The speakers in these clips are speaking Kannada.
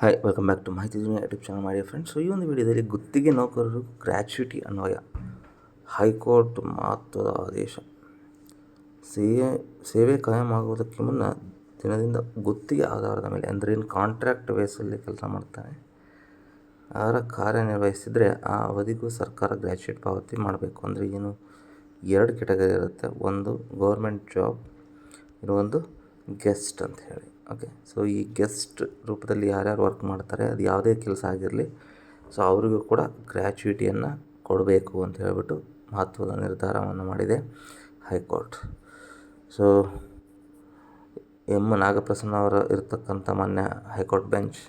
Hi welcome back to Mahiti Duniya YouTube channel ಮಾಡಿ ಫ್ರೆಂಡ್ಸ್ ಸೊ ಈ ಒಂದು ವಿಡಿಯೋದಲ್ಲಿ ಗುತ್ತಿಗೆ ನೌಕರರು ಗ್ರ್ಯಾಚ್ಯುಟಿ ಅನ್ವಯ. ಹೈಕೋರ್ಟ್ ಮಹತ್ವದ ಆದೇಶ. ಸೇವೆ ಸೇವೆ ಕಾಯಂ ಆಗುವುದಕ್ಕೆ ಮುನ್ನ ದಿನದಿಂದ ಗುತ್ತಿಗೆ ಆಧಾರದ ಮೇಲೆ, ಅಂದರೆ ಏನು ಕಾಂಟ್ರಾಕ್ಟ್ ಬೇಸಲ್ಲಿ ಕೆಲಸ ಮಾಡ್ತಾನೆ ಅವರ ಕಾರ್ಯನಿರ್ವಹಿಸಿದರೆ ಆ ಅವಧಿಗೂ ಸರ್ಕಾರ ಗ್ರ್ಯಾಚ್ಯುಯೇಟ್ ಪಾವತಿ ಮಾಡಬೇಕು. ಅಂದರೆ ಏನು, ಎರಡು ಕೆಟಗರಿ ಇರುತ್ತೆ. ಒಂದು ಗೌರ್ಮೆಂಟ್ ಜಾಬ್ ಇನ್ನೊಂದು ಗೆಸ್ಟ್ ಅಂತ ಹೇಳಿ. ಓಕೆ ಸೊ ಈ ಗೆಸ್ಟ್ ರೂಪದಲ್ಲಿ ಯಾರ್ಯಾರು ವರ್ಕ್ ಮಾಡ್ತಾರೆ, ಅದು ಯಾವುದೇ ಕೆಲಸ ಆಗಿರಲಿ ಸೊ ಅವರಿಗೂ ಕೂಡ ಗ್ರ್ಯಾಚ್ಯುಯಿಟಿಯನ್ನು ಕೊಡಬೇಕು ಅಂತ ಹೇಳಿಬಿಟ್ಟು ಮಹತ್ವದ ನಿರ್ಧಾರವನ್ನು ಮಾಡಿದೆ ಹೈಕೋರ್ಟ್. ಸೊ ಎಂ ನಾಗಪ್ರಸನ್ನ ಅವರ ಇರತಕ್ಕಂಥ ಮಾನ್ಯ ಹೈಕೋರ್ಟ್ ಬೆಂಚ್,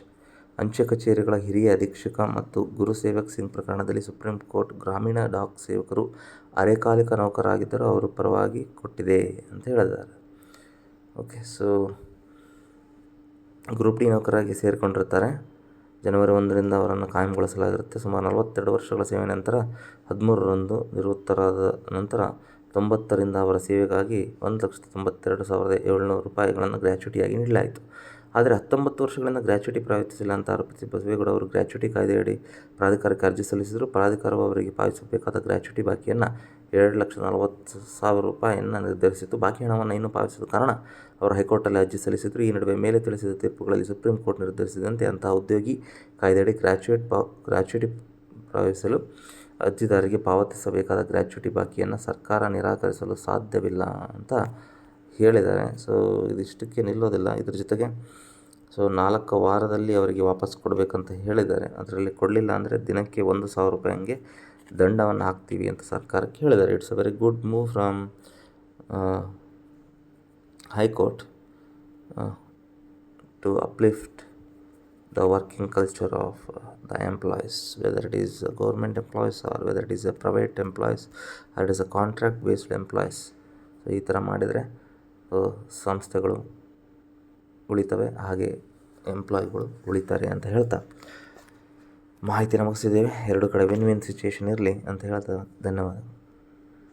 ಅಂಚೆ ಕಚೇರಿಗಳ ಹಿರಿಯ ಅಧೀಕ್ಷಕ ಮತ್ತು ಗುರು ಸೇವಕ್ ಸಿಂಗ್ ಪ್ರಕರಣದಲ್ಲಿ ಸುಪ್ರೀಂ ಕೋರ್ಟ್ ಗ್ರಾಮೀಣ ಡಾಕ್ ಸೇವಕರು ಅರೆಕಾಲಿಕ ನೌಕರಾಗಿದ್ದರೂ ಅವರು ಪರವಾಗಿ ಕೊಟ್ಟಿದೆ ಅಂತ ಹೇಳಿದ್ದಾರೆ. ಓಕೆ ಸೊ ಗ್ರೂಪ್ ಡಿ ನೌಕರಾಗಿ ಸೇರಿಕೊಂಡಿರ್ತಾರೆ. ಜನವರಿ ಒಂದರಿಂದ ಅವರನ್ನು ಕಾಯಂಗೊಳಿಸಲಾಗಿರುತ್ತೆ. ಸುಮಾರು ನಲವತ್ತೆರಡು ವರ್ಷಗಳ ಸೇವೆ ನಂತರ ಹದಿಮೂರರಂದು ನಿವೃತ್ತರಾದ ನಂತರ ತೊಂಬತ್ತರಿಂದ ಅವರ ಸೇವೆಗಾಗಿ ಒಂದು ಲಕ್ಷದ ತೊಂಬತ್ತೆರಡು ಸಾವಿರದ ಏಳ್ನೂರು ರೂಪಾಯಿಗಳನ್ನು ಗ್ರ್ಯಾಚ್ಯುಟಿಯಾಗಿ ನೀಡಲಾಯಿತು. ಆದರೆ ಹತ್ತೊಂಬತ್ತು ವರ್ಷಗಳಿಂದ ಗ್ರ್ಯಾಚ್ಯುಟಿ ಪಾವತಿಸಿಲ್ಲ ಅಂತ ಆರೋಪಿಸಿ ಬಸವೇಗೌಡ ಅವರು ಗ್ರ್ಯಾಚ್ಯುಟಿ ಕಾಯ್ದೆಯಡಿ ಪ್ರಾಧಿಕಾರಕ್ಕೆ ಅರ್ಜಿ ಸಲ್ಲಿಸಿದರು ಪ್ರಾಧಿಕಾರವು ಅವರಿಗೆ ಪಾವತಿಸಬೇಕಾದ ಗ್ರ್ಯಾಚ್ಯುಟಿ ಬಾಕಿಯನ್ನು ಎರಡು ಲಕ್ಷ ನಲವತ್ತು ಸಾವಿರ ರೂಪಾಯಿಯನ್ನು ನಿರ್ಧರಿಸಿತ್ತು. ಬಾಕಿ ಹಣವನ್ನು ಇನ್ನೂ ಪಾವತಿಸಿದ ಕಾರಣ ಅವರು ಹೈಕೋರ್ಟಲ್ಲಿ ಅರ್ಜಿ ಸಲ್ಲಿಸಿದರು. ಈ ನಡುವೆ ಮೇಲೆ ತಿಳಿಸಿದ ತೀರ್ಪುಗಳಲ್ಲಿ ಸುಪ್ರೀಂ ಕೋರ್ಟ್ ನಿರ್ಧರಿಸಿದಂತೆ ಅಂತಹ ಉದ್ಯೋಗಿ ಕಾಯ್ದೆಯಡಿ ಗ್ರ್ಯಾಚ್ಯುಯೇಟ್ ಪಾ, ಗ್ರ್ಯಾಚ್ಯುಟಿ ಪಾವತಿಸಲು ಅರ್ಜಿದಾರರಿಗೆ ಪಾವತಿಸಬೇಕಾದ ಗ್ರ್ಯಾಚ್ಯುಟಿ ಬಾಕಿಯನ್ನು ಸರ್ಕಾರ ನಿರಾಕರಿಸಲು ಸಾಧ್ಯವಿಲ್ಲ ಅಂತ ಹೇಳಿದ್ದಾರೆ. ಸೊ ಇದಿಷ್ಟಕ್ಕೆ ನಿಲ್ಲೋದಿಲ್ಲ. ಇದ್ರ ಜೊತೆಗೆ ಸೊ ನಾಲ್ಕು ವಾರದಲ್ಲಿ ಅವರಿಗೆ ವಾಪಸ್ ಕೊಡಬೇಕಂತ ಹೇಳಿದ್ದಾರೆ. ಅದರಲ್ಲಿ ಕೊಡಲಿಲ್ಲ ಅಂದರೆ ದಿನಕ್ಕೆ ಒಂದು ಸಾವಿರ ರೂಪಾಯಿ ಹಂಗೆ ದಂಡವನ್ನು ಹಾಕ್ತೀವಿ ಅಂತ ಸರ್ಕಾರಕ್ಕೆ ಹೇಳಿದ್ದಾರೆ. It's a very good move from high court to uplift the working culture of the the employees, whether it is government employees or whether it is a private employees or it is a contract based employees. So ಈ ಥರ ಮಾಡಿದರೆ ಸಂಸ್ಥೆಗಳು ಉಳಿತವೆ, ಹಾಗೆ ಎಂಪ್ಲಾಯ್ಗಳು ಉಳಿತಾರೆ ಅಂತ ಹೇಳ್ತಾ. ಮಾಹಿತಿ ನಮಗಿಸಿದ್ದೇವೆ ಎರಡು ಕಡೆ ವಿನ್ ವಿನ್ ಸಿಚುಯೇಷನ್ ಇರಲಿ ಅಂತ ಹೇಳ್ತಾ. ಧನ್ಯವಾದ.